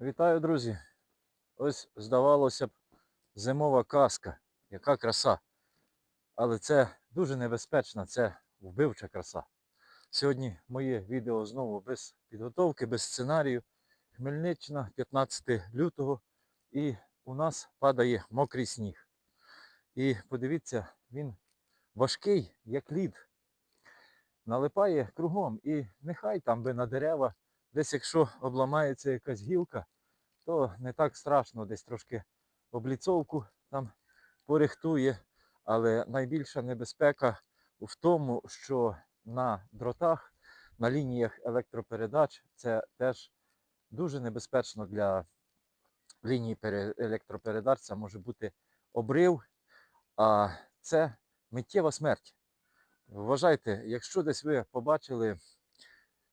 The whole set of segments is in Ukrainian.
Вітаю, друзі! Ось, здавалося б, зимова казка. Яка краса. Але це дуже небезпечна, це вбивча краса. Сьогодні моє відео знову без підготовки, без сценарію. Хмельниччина, 15 лютого, і у нас падає мокрий сніг. І подивіться, він важкий, як лід. Налипає кругом. І нехай там би на дерева, десь якщо обламається якась гілка, то не так страшно, десь трошки обліцовку там порихтує. Але найбільша небезпека в тому, що на дротах, на лініях електропередач це теж дуже небезпечно для лінії пере- електропередач. Це може бути обрив, а це миттєва смерть. Вважайте, якщо десь ви побачили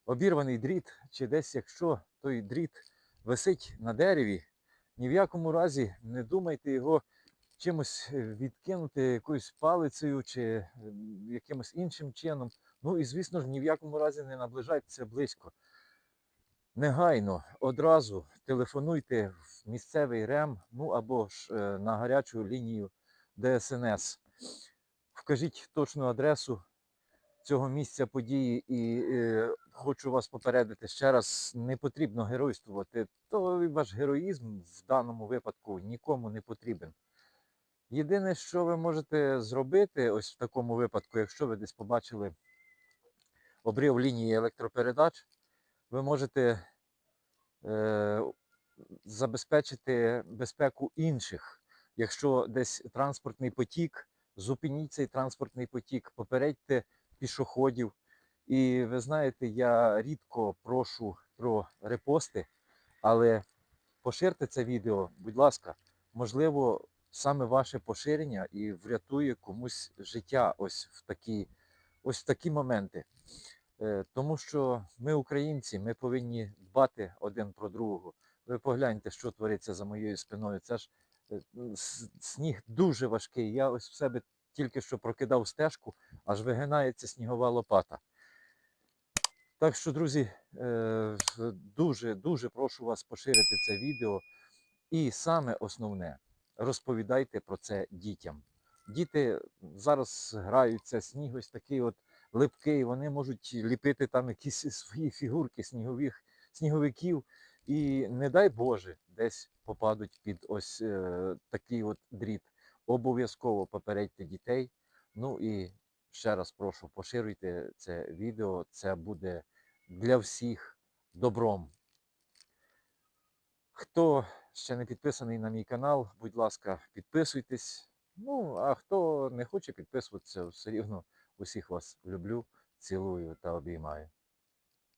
обірваний дріт, чи десь якщо той дріт висить на дереві, ні в якому разі не думайте його чимось е, відкинути якоюсь палицею чи е, якимось іншим чином. Ну і звісно ж ні в якому разі не наближайтеся близько. Негайно одразу телефонуйте в місцевий РЕМ, ну або ж е, на гарячу лінію ДСНС. Вкажіть точну адресу цього місця події і е, хочу вас попередити ще раз, не потрібно геройствувати. То ваш героїзм в даному випадку нікому не потрібен. Єдине, що ви можете зробити ось в такому випадку, якщо ви десь побачили обрив лінії електропередач, ви можете е, забезпечити безпеку інших. Якщо десь транспортний потік, зупиніть цей транспортний потік, попередьте пішоходів. І ви знаєте, я рідко прошу про репости, але поширте це відео, будь ласка, можливо, саме ваше поширення і врятує комусь життя ось в такі, ось в такі моменти. Е, Тому що ми, українці, ми повинні дбати один про другого. Ви погляньте, що твориться за моєю спиною. Це ж е, сніг дуже важкий. Я ось в себе тільки що прокидав стежку, аж вигинається снігова лопата. Так що, друзі, е, дуже дуже прошу вас поширити це відео. І саме основне, розповідайте про це дітям. Діти зараз граються, сніг ось такий от липкий, вони можуть ліпити там якісь свої фігурки снігових, сніговиків. І не дай Боже, десь попадуть під ось е, такий от дріт. Обов'язково попередьте дітей. Ну і ще раз прошу, поширюйте це відео. Це буде для всіх добром. Хто ще не підписаний на мій канал, будь ласка, підписуйтесь. Ну, а хто не хоче підписуватися, все рівно усіх вас люблю, цілую та обіймаю.